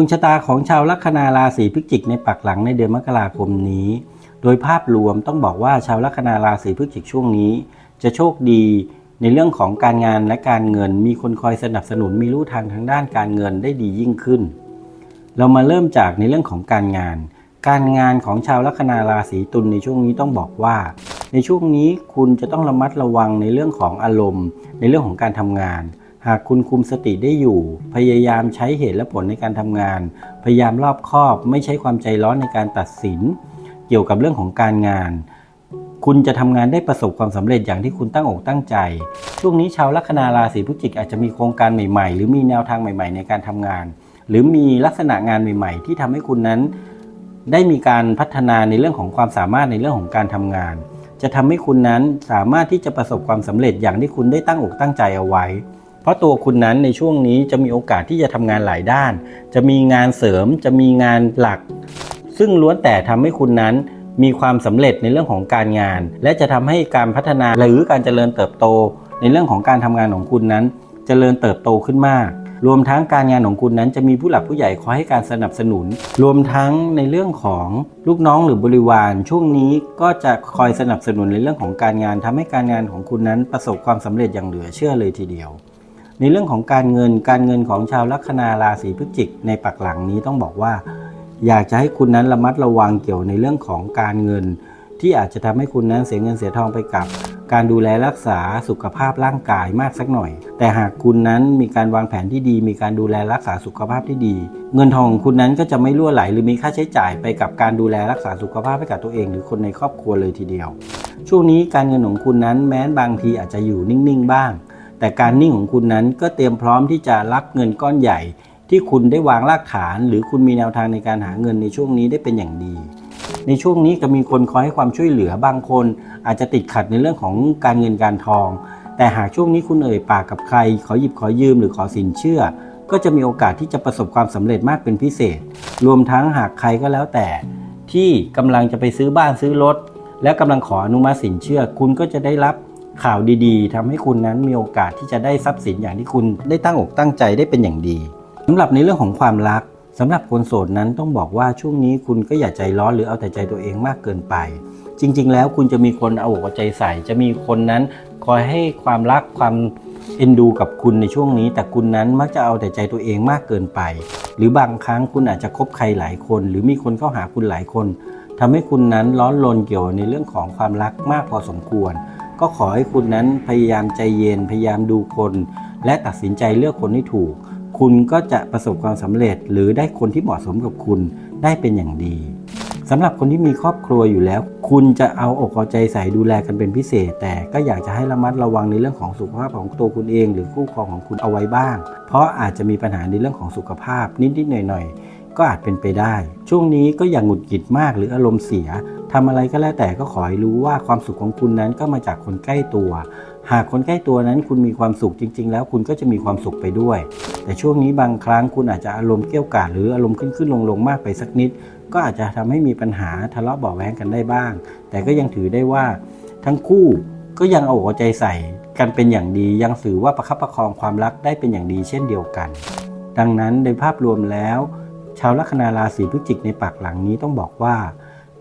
ดวงชะตาของชาวลัคนาราศีพฤศจิกในปักหลังในเดือนมกราคมนี้ โดยภาพรวมต้องบอกว่าชาวลัคนาราศีพฤศจิกช่วงนี้ จะโชคดีในเรื่องของการงานและการเงิน มีคนคอยสนับสนุนมีลู่ทางทางด้านการเงินได้ดียิ่งขึ้น เรามาเริ่มจากในเรื่องของการงาน การงานของชาวลัคนาราศีตุลในช่วงนี้ต้องบอกว่า ในช่วงนี้คุณจะต้องระมัดระวังในเรื่องของอารมณ์ ในเรื่องของการทำงาน หากคุณคุมสติได้อยู่ พยายามใช้เหตุและผลในการทำงาน พยายามรอบคอบ ไม่ใช้ความใจร้อนในการตัดสิน เกี่ยวกับเรื่องของการงาน คุณจะทำงานได้ประสบความสำเร็จอย่างที่คุณตั้งอกตั้งใจ ช่วงนี้ชาวลัคนาราศีพฤศจิกอาจจะมีโครงการใหม่ๆ หรือมีแนวทางใหม่ ๆ ในการทำงาน หรือมีลักษณะงานใหม่ ๆ ที่ทำให้คุณนั้นได้มีการพัฒนาในเรื่องของความสามารถในเรื่องของการทำงาน จะทำให้คุณนั้นสามารถที่จะประสบความสำเร็จอย่างที่คุณได้ตั้งอกตั้งใจเอาไว้ เพราะตัวคุณนั้นในช่วงนี้จะมีโอกาสที่จะทำงานหลายด้าน จะมีงานเสริม จะมีงานหลัก ซึ่งล้วนแต่ทำให้คุณนั้นมีความสำเร็จในเรื่องของการงาน และจะทำให้การพัฒนาหรือการเจริญเติบโต ในเรื่องของการทำงานของคุณนั้น เจริญเติบโตขึ้นมาก รวมทั้งการงานของคุณนั้นจะมีผู้หลักผู้ใหญ่คอยให้การสนับสนุน รวมทั้งในเรื่องของลูกน้องหรือบริวาร ช่วงนี้ก็จะคอยสนับสนุนในเรื่องของการงานทำให้การงานของคุณนั้นประสบความสำเร็จอย่างเหลือเชื่อเลยทีเดียว ในเรื่องของการเงินการเงินของชาวลัคนาราศีพฤศจิกในปักหลังนี้ต้องบอกว่า อยากจะให้คุณนั้นระมัดระวังเกี่ยวในเรื่องของการเงิน ที่อาจจะทำให้คุณนั้นเสียเงินเสียทองไปกับ การดูแลรักษาสุขภาพร่างกายมากสักหน่อย แต่หากคุณนั้นมีการวางแผนที่ดี มีการดูแลรักษาสุขภาพที่ดี เงินทองของคุณนั้นก็จะไม่รั่วไหล หรือมีค่าใช้จ่ายไปกับการดูแลรักษาสุขภาพให้กับตัวเอง หรือคนในครอบครัวเลยทีเดียว ช่วงนี้การเงินของคุณนั้นแม้นบางทีอาจจะอยู่นิ่งๆบ้าง แต่การนิ่งของคุณนั้นก็เตรียมพร้อมที่จะรับเงินก้อนใหญ่ ที่คุณได้วางรากฐาน หรือคุณมีแนวทางในการหาเงินในช่วงนี้ได้เป็นอย่างดี ในช่วงนี้จะมีคนคอยให้ความช่วยเหลือบางคน อาจจะติดขัดในเรื่องของการเงินการทอง แต่หากช่วงนี้คุณเอ่ยปากกับใคร ขอหยิบขอยืมหรือขอสินเชื่อ ก็จะมีโอกาสที่จะประสบความสำเร็จมากเป็นพิเศษ รวมทั้งหากใครก็แล้วแต่ ที่กำลังจะไปซื้อบ้านซื้อรถและกำลังขออนุมัติสินเชื่อ คุณก็จะได้รับ ข่าวดีๆทำให้คุณนั้นมีโอกาสที่จะได้ทรัพย์สินอย่างที่คุณได้ตั้งอกตั้งใจได้เป็นอย่างดีสำหรับในเรื่องของความรักสำหรับคนโสดนั้นต้องบอกว่าช่วงนี้คุณก็อย่าใจร้อนหรือเอาแต่ใจตัวเองมากเกินไป จริง ๆ แล้วคุณจะมีคนเอาอกเอาใจใส่ จะมีคนนั้นคอยให้ความรักความเอ็นดูกับคุณในช่วงนี้ แต่คุณนั้นมักจะเอาแต่ใจตัวเองมากเกินไป หรือบางครั้งคุณอาจจะคบใครหลายคน หรือมีคนเข้าหาคุณหลายคนทำให้คุณนั้นร้อนรนเกี่ยวในเรื่องของความรักมากพอสมควร ก็ขอให้คุณนั้นพยายามใจเย็น พยายามดูคน และตัดสินใจเลือกคนที่ถูก คุณก็จะประสบความสำเร็จ หรือได้คนที่เหมาะสมกับคุณได้เป็นอย่างดีสำหรับคนที่มีครอบครัวอยู่แล้ว คุณจะเอาอกเอาใจใส่ดูแลกันเป็นพิเศษ แต่ก็อยากจะให้ระมัดระวังในเรื่องของสุขภาพของตัวคุณเอง หรือคู่ครองของคุณเอาไว้บ้าง เพราะอาจจะมีปัญหาในเรื่องของสุขภาพนิดๆหน่อยๆก็อาจเป็นไปได้ ช่วงนี้ก็อย่างหงุดหงิดมากหรืออารมณ์เสีย ทำอะไรก็แล้วแต่ก็ขอให้รู้ว่าความสุขของคุณนั้นก็มาจากคนใกล้ตัว หากคนใกล้ตัวนั้นคุณมีความสุขจริง ๆ แล้วคุณก็จะมีความสุขไปด้วย แต่ช่วงนี้บางครั้งคุณอาจจะอารมณ์เกี่ยวกาดหรืออารมณ์ขึ้นขึ้นลงลงๆมากไปสักนิด ก็อาจจะทำให้มีปัญหาทะเลาะเบาะแว้งกันได้บ้าง แต่ก็ยังถือได้ว่า ทั้งคู่ก็ยังเอาอกเอาใจใส่กันเป็นอย่างดียังสื่อว่าประคับประคองความรักได้เป็นอย่างดีเช่นเดียวกัน ดังนั้นในภาพรวมแล้ว ชาวลัคนาราศีพฤศจิกในปากหลังนี้ต้องบอกว่า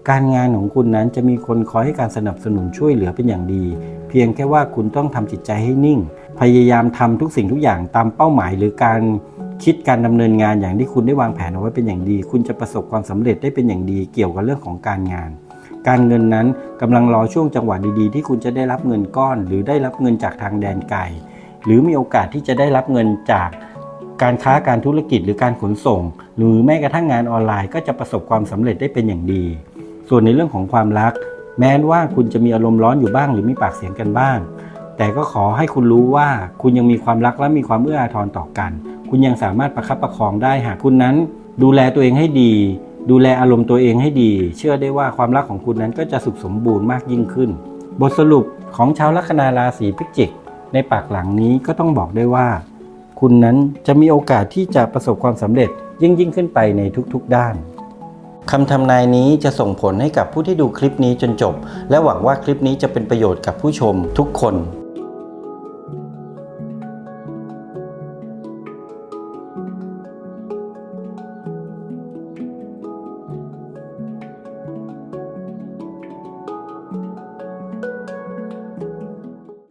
การงานของคุณนั้นจะมีคนคอยให้การสนับสนุนช่วยเหลือเป็นอย่างดี เพียงแค่ว่าคุณต้องทำจิตใจให้นิ่ง พยายามทำทุกสิ่งทุกอย่างตามเป้าหมาย หรือการคิดการดำเนินงานอย่างที่คุณได้วางแผนเอาไว้เป็นอย่างดี คุณจะประสบความสำเร็จได้เป็นอย่างดี เกี่ยวกับเรื่องของการงาน การเงินนั้นกำลังรอช่วงจังหวะดีๆ ที่คุณจะได้รับเงินก้อน หรือได้รับเงินจากทางแดนไกลหรือมีโอกาสที่จะได้รับเงินจากการค้าการธุรกิจหรือการขนส่ง หรือแม้กระทั่งงานออนไลน์ก็จะประสบความสำเร็จได้เป็นอย่างดี ส่วนในเรื่องของความรัก แม้ว่าคุณจะมีอารมณ์ร้อนอยู่บ้างหรือมีปากเสียงกันบ้าง แต่ก็ขอให้คุณรู้ว่าคุณยังมีความรักและมีความเอื้ออาทรต่อกัน คุณยังสามารถประคับประคองได้หากคุณนั้น ดูแลตัวเองให้ดี ดูแลอารมณ์ตัวเองให้ดี เชื่อได้ว่าความรักของคุณนั้นก็จะสุขสมบูรณ์มากยิ่งขึ้น บทสรุปของชาวลัคนาราศีพฤศจิก ในปากหลังนี้ก็ต้องบอกได้ว่า คุณนั้นจะมีโอกาสที่จะประสบความสำเร็จยิ่งยิ่งขึ้นไปในทุกๆด้าน คำทำนายนี้จะส่งผลให้กับผู้ที่ดูคลิปนี้จนจบ และหวังว่าคลิปนี้จะเป็นประโยชน์กับผู้ชมทุกคน